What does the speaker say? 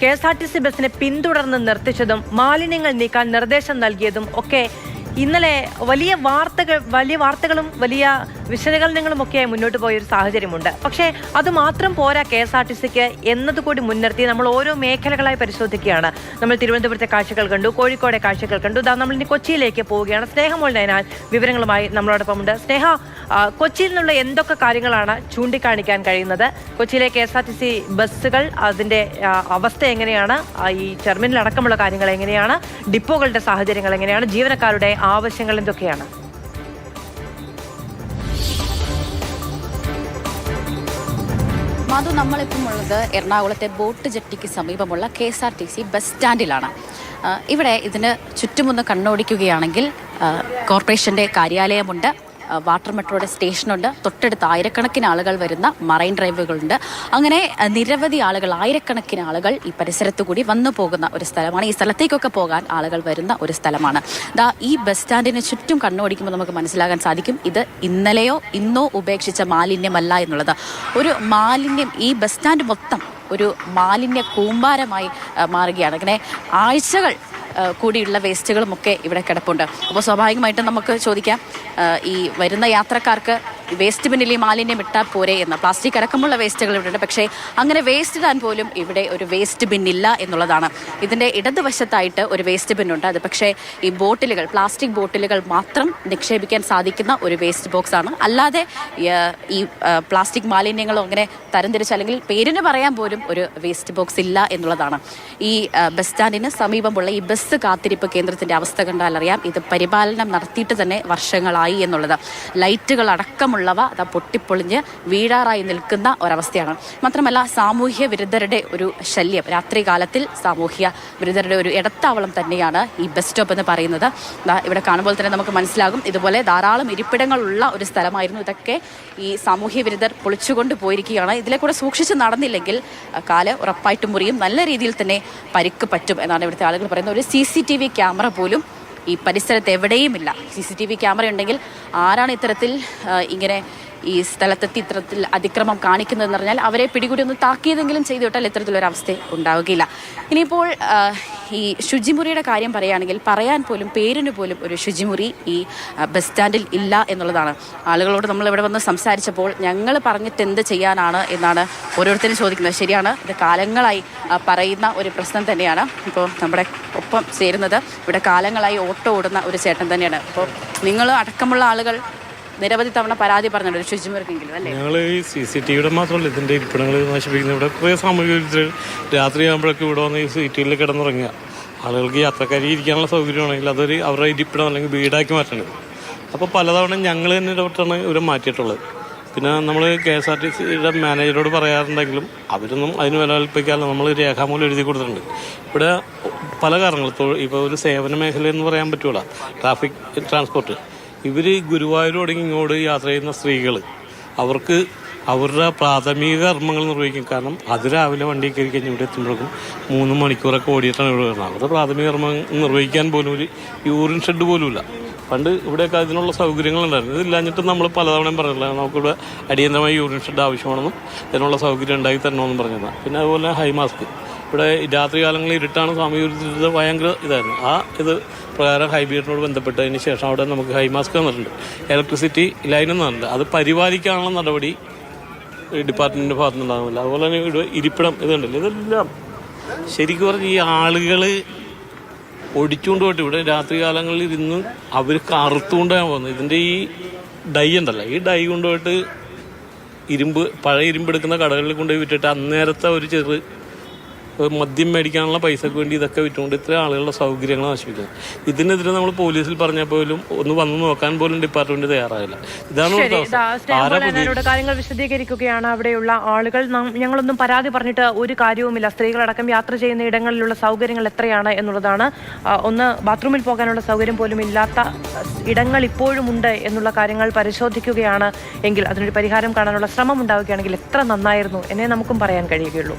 K S R T C ബസ്സിനെ പിന്തുടർന്ന് നിർത്തിച്ചതും മാലിന്യങ്ങൾ നീക്കാൻ നിർദ്ദേശം നൽകിയതും ഒക്കെ ഇന്നലെ വലിയ വാർത്തകൾ വലിയ വാർത്തകളും വലിയ വിശകലനങ്ങളും ഒക്കെ മുന്നോട്ട് പോയ ഒരു സാഹചര്യമുണ്ട്. പക്ഷേ അത് മാത്രം പോരാ കെ എസ് ആർ ടി സിക്ക് എന്നതുകൂടി മുൻനിർത്തി നമ്മൾ ഓരോ മേഖലകളായി പരിശോധിക്കുകയാണ്. നമ്മൾ തിരുവനന്തപുരത്തെ കാഴ്ചകൾ കണ്ടു കോഴിക്കോടെ കാഴ്ചകൾ കണ്ടു നമ്മൾ ഇനി കൊച്ചിയിലേക്ക് പോവുകയാണ്. സ്നേഹമോൾ നയനാൽ വിവരങ്ങളുമായി നമ്മളോടൊപ്പമുണ്ട്. സ്നേഹ ആ, കൊച്ചിയിൽ നിന്നുള്ള എന്തൊക്കെ കാര്യങ്ങളാണ് ചൂണ്ടിക്കാണിക്കാൻ കഴിയുന്നത്? കൊച്ചിയിലെ K S R T C ബസ്സുകൾ അതിന്റെ അവസ്ഥ എങ്ങനെയാണ്? ഈ ടെർമിനൽ അടക്കമുള്ള കാര്യങ്ങൾ എങ്ങനെയാണ്? ഡിപ്പോകളുടെ സാഹചര്യങ്ങൾ എങ്ങനെയാണ്? ജീവനക്കാരുടെ ആവശ്യങ്ങൾ എന്തൊക്കെയാണ്? മാധു നമ്മളിപ്പം ഉള്ളത് എറണാകുളത്തെ ബോട്ട് ജെട്ടിക്ക് സമീപമുള്ള K S R T C bus സ്റ്റാൻഡിലാണ്. ഇവിടെ ഇതിന് ചുറ്റുമൊന്ന് കണ്ണോടിക്കുകയാണെങ്കിൽ കോർപ്പറേഷന്റെ കാര്യാലയമുണ്ട്. വാട്ടർ മെട്രോയുടെ സ്റ്റേഷനുണ്ട്. തൊട്ടടുത്ത് ആയിരക്കണക്കിന് ആളുകൾ വരുന്ന മറൈൻ ഡ്രൈവുകളുണ്ട്. അങ്ങനെ നിരവധി ആളുകൾ ആയിരക്കണക്കിന് ആളുകൾ ഈ പരിസരത്തു കൂടി വന്നു പോകുന്ന ഒരു സ്ഥലമാണ്. ഈ സ്ഥലത്തേക്കൊക്കെ പോകാൻ ആളുകൾ വരുന്ന ഒരു സ്ഥലമാണ്. ദാ ഈ ബസ് സ്റ്റാൻഡിന് ചുറ്റും കണ്ണോടിക്കുമ്പോൾ നമുക്ക് മനസ്സിലാകാൻ സാധിക്കും ഇത് ഇന്നലെയോ ഇന്നോ ഉപേക്ഷിച്ച മാലിന്യമല്ല എന്നുള്ളത്. ഒരു മാലിന്യം ഈ ബസ് സ്റ്റാൻഡ് മൊത്തം ഒരു മാലിന്യ കൂമ്പാരമായി മാറുകയാണ്. അങ്ങനെ ആഴ്ചകൾ കൂടിയുള്ള വേസ്റ്റുകളുമൊക്കെ ഇവിടെ കിടപ്പുണ്ട്. അപ്പോൾ സ്വാഭാവികമായിട്ടും നമുക്ക് ചോദിക്കാം ഈ വരുന്ന യാത്രക്കാർക്ക് വേസ്റ്റ് ബിന്നിൽ മാലിന്യം ഇട്ടാൽ പോരെ എന്ന പ്ലാസ്റ്റിക് അടക്കമുള്ള വേസ്റ്റുകൾ ഇവിടെ ഉണ്ട്. പക്ഷേ അങ്ങനെ വേസ്റ്റ് ഇടാൻ പോലും ഇവിടെ ഒരു വേസ്റ്റ് ബിന്നില്ല എന്നുള്ളതാണ്. ഇതിന്റെ ഇടതുവശത്തായിട്ട് ഒരു വേസ്റ്റ് ബിന്നുണ്ട്. അത് പക്ഷേ ഈ ബോട്ടിലുകൾ പ്ലാസ്റ്റിക് ബോട്ടിലുകൾ മാത്രം നിക്ഷേപിക്കാൻ സാധിക്കുന്ന ഒരു വേസ്റ്റ് ബോക്സ് ആണ്. അല്ലാതെ ഈ, പ്ലാസ്റ്റിക് മാലിന്യങ്ങളോ അങ്ങനെ തരംതിരിച്ച് അല്ലെങ്കിൽ പേരിന് പറയാൻ പോലും ഒരു വേസ്റ്റ് ബോക്സ് ഇല്ല എന്നുള്ളതാണ്. ഈ ബസ് സ്റ്റാൻഡിന് സമീപമുള്ള ഈ ബസ് കാത്തിരിപ്പ് കേന്ദ്രത്തിന്റെ അവസ്ഥ കണ്ടാൽ അറിയാം. ഇത് പരിപാലനം നടത്തിയിട്ട് തന്നെ വർഷങ്ങളായി എന്നുള്ളത്. ലൈറ്റുകൾ അടക്കമുള്ളവ അതാ പൊട്ടിപ്പൊളിഞ്ഞ് വീഴാറായി നിൽക്കുന്ന ഒരവസ്ഥയാണ്. മാത്രമല്ല സാമൂഹ്യ വിരുദ്ധരുടെ ഒരു ശല്യം. രാത്രികാലത്തിൽ സാമൂഹ്യ വിരുദ്ധരുടെ ഒരു ഇടത്താവളം തന്നെയാണ് ഈ ബസ് സ്റ്റോപ്പ് എന്ന് പറയുന്നത്. ഇവിടെ കാണുമ്പോൾ തന്നെ നമുക്ക് മനസ്സിലാകും. ഇതുപോലെ ധാരാളം ഇരിപ്പിടങ്ങളുള്ള ഒരു സ്ഥലമായിരുന്നു ഇതൊക്കെ ഈ സാമൂഹ്യ വിരുദ്ധർ പൊളിച്ചുകൊണ്ട് പോയിരിക്കുകയാണ്. ഇതിലെ കൂടെ സൂക്ഷിച്ച് നടന്നില്ലെങ്കിൽ കാൽ ഉറപ്പായിട്ടും മുറിയും. നല്ല രീതിയിൽ തന്നെ പരിക്ക് പറ്റും എന്നാണ് ഇവിടുത്തെ ആളുകൾ പറയുന്നത്. ഒരു സി ക്യാമറ പോലും ഈ പരിസരത്ത് എവിടെയുമില്ല. C C T V camera ഉണ്ടെങ്കിൽ ആരാണ് ഇത്തരത്തിൽ ഇങ്ങനെ ഈ സ്ഥലത്തെത്തി ഇത്തരത്തിൽ അതിക്രമം കാണിക്കുന്നതെന്ന് പറഞ്ഞാൽ അവരെ പിടികൂടി ഒന്ന് താക്കിയതെങ്കിലും ചെയ്തു വിട്ടാൽ ഇത്തരത്തിലൊരു അവസ്ഥ ഉണ്ടാവുകയില്ല. ഇനിയിപ്പോൾ ഈ ശുചിമുറിയുടെ കാര്യം പറയുകയാണെങ്കിൽ പറയാൻ പോലും പേരിന് പോലും ഒരു ശുചിമുറി ഈ ബസ് സ്റ്റാൻഡിൽ ഇല്ല എന്നുള്ളതാണ്. ആളുകളോട് നമ്മൾ ഇവിടെ വന്ന് സംസാരിച്ചപ്പോൾ ഞങ്ങൾ പറഞ്ഞിട്ട് എന്ത് ചെയ്യാനാണ് എന്നാണ് ഓരോരുത്തരും ചോദിക്കുന്നത്. ശരിയാണ് ഇത് കാലങ്ങളായി പറയുന്ന ഒരു പ്രശ്നം തന്നെയാണ്. ഇപ്പോൾ നമ്മുടെ ഒപ്പം ചേരുന്നത് ഇവിടെ കാലങ്ങളായി ഓട്ടോ ഓടുന്ന ഒരു ചേട്ടൻ തന്നെയാണ്. അപ്പോൾ നിങ്ങൾ അടക്കമുള്ള ആളുകൾ നിരവധി തവണ പരാതി പറഞ്ഞിട്ടുണ്ട് ശുചിമുറിക്കെങ്കിലും അല്ലേ? ഞങ്ങൾ ഈ സി സി ടി വിയുടെ മാത്രമല്ല ഇതിന്റെ ഇരിപ്പിടങ്ങൾ നശിപ്പിക്കുന്നത്. ഇവിടെ കുറേ സാമൂഹിക വിരുദ്ധർ രാത്രി ആകുമ്പോഴൊക്കെ ഇവിടെ വന്ന് ഈ സീറ്റിൽ കിടന്നുറങ്ങുക. ആളുകൾക്ക് യാത്രക്കാരി ഇരിക്കാനുള്ള സൗകര്യമാണെങ്കിൽ അതൊരു അവരുടെ ഇരിപ്പിടം അല്ലെങ്കിൽ വീടാക്കി മാറ്റേണ്ടത് അപ്പോൾ പലതവണ ഞങ്ങൾ തന്നെ ഇടപെട്ടാണ് ഇവരെ മാറ്റിയിട്ടുള്ളത്. പിന്നെ നമ്മൾ കെ എസ് ആർ ടി സിയുടെ മാനേജറോട് പറയാറുണ്ടെങ്കിലും അവരൊന്നും അതിന് വില കൽപ്പിക്കാതെ നമ്മൾ രേഖാമൂലം എഴുതി കൊടുത്തിട്ടുണ്ട്. ഇവിടെ പല കാരണങ്ങളും. ഇപ്പോൾ ഒരു സേവന മേഖല എന്ന് പറയാൻ പറ്റുകയുള്ള ട്രാഫിക് ട്രാൻസ്പോർട്ട്. ഇവർ ഗുരുവായൂർ തുടങ്ങി ഇങ്ങോട്ട് യാത്ര ചെയ്യുന്ന സ്ത്രീകൾ അവർക്ക് അവരുടെ പ്രാഥമിക കർമ്മങ്ങൾ നിർവഹിക്കും. കാരണം അതിരാവിലെ വണ്ടി കയറി കഴിഞ്ഞ് ഇവിടെ എത്തുമ്പോഴേക്കും മൂന്ന് മണിക്കൂറൊക്കെ ഓടിയിട്ടാണ് ഇവിടെ വരുന്നത്. അവരുടെ പ്രാഥമിക കർമ്മം നിർവഹിക്കാൻ പോലും ഒരു യൂറിൻ ഷെഡ് പോലുമില്ല. പണ്ട് ഇവിടെയൊക്കെ അതിനുള്ള സൗകര്യങ്ങളുണ്ടായിരുന്നു ഇതില്ലാഞ്ഞിട്ട് നമ്മൾ പലതവണയും പറഞ്ഞില്ല നമുക്കിവിടെ അടിയന്തരമായി യൂറിൻ ഷെഡ് ആവശ്യമാണെന്നും അതിനുള്ള സൗകര്യം ഉണ്ടാക്കി തരണമെന്നും പറഞ്ഞതാണ് പിന്നെ അതുപോലെ ഹൈ മാസ്ക്. ഇവിടെ രാത്രി കാലങ്ങളിൽ ഇരുട്ടാണ് വിരുദ്ധത ഭയങ്കര ഇതായിരുന്നു. ആ ഇത് പ്രകാരം ഹൈബീറ്റിനോട് ബന്ധപ്പെട്ടതിന് ശേഷം അവിടെ നമുക്ക് ഹൈ മാസ്ക് തന്നിട്ടുണ്ട് ഇലക്ട്രിസിറ്റി ലൈനൊന്നും തന്നില്ല അത് പരിപാലിക്കാനുള്ള നടപടി ഡിപ്പാർട്ട്മെന്റിന്റെ ഭാഗത്തു നിന്നുണ്ടാകുന്നില്ല അതുപോലെ തന്നെ ഇവിടെ ഇരിപ്പിടം ഇതുണ്ടല്ലോ. ഇതെല്ലാം ശരിക്കും പറഞ്ഞ് ഈ ആളുകൾ ഒടിച്ചുകൊണ്ട് പോയിട്ട് ഇവിടെ രാത്രി കാലങ്ങളിൽ ഇരുന്ന് അവർ കറുത്തുകൊണ്ടാണ് പോകുന്നത്. ഇതിന്റെ ഈ ഡൈ ഉണ്ടല്ലോ. ഈ ഡൈ കൊണ്ടുപോയിട്ട് ഇരുമ്പ് പഴയ ഇരുമ്പ് എടുക്കുന്ന കടകളിൽ കൊണ്ടുപോയി വിറ്റിട്ട് അന്നേരത്തെ ഒരു ചെറു മദ്യം മേടിക്കാനുള്ള പൈസക്ക് വേണ്ടി ഇതൊക്കെ വിറ്റുകൊണ്ട് ഇത്ര ആളുകളുടെ സൗകര്യങ്ങൾ നശിപ്പിക്കുന്നത് ഇതിനെതിരെ നമ്മൾ പോലീസിൽ പറഞ്ഞാൽ പോലും ഒന്ന് വന്ന് നോക്കാൻ പോലും ഡിപ്പാർട്ട്മെന്റ് തയ്യാറായില്ല. ഇതാണ് കാര്യങ്ങൾ വിശദീകരിക്കുകയാണ് അവിടെയുള്ള ആളുകൾ. ഞങ്ങളൊന്നും പരാതി പറഞ്ഞിട്ട് ഒരു കാര്യവുമില്ല. സ്ത്രീകളടക്കം യാത്ര ചെയ്യുന്ന ഇടങ്ങളിലുള്ള സൗകര്യങ്ങൾ എത്രയാണ് എന്നുള്ളതാണ്. ഒന്ന് ബാത്റൂമിൽ പോകാനുള്ള സൗകര്യം പോലും ഇല്ലാത്ത ഇടങ്ങൾ ഇപ്പോഴും ഉണ്ട് എന്നുള്ള കാര്യങ്ങൾ പരിശോധിക്കുകയാണ് എങ്കിൽ അതിനൊരു പരിഹാരം കാണാനുള്ള ശ്രമം ഉണ്ടാവുകയാണെങ്കിൽ എത്ര നന്നായിരുന്നു എന്നേ നമുക്കും പറയാൻ കഴിയുകയുള്ളൂ.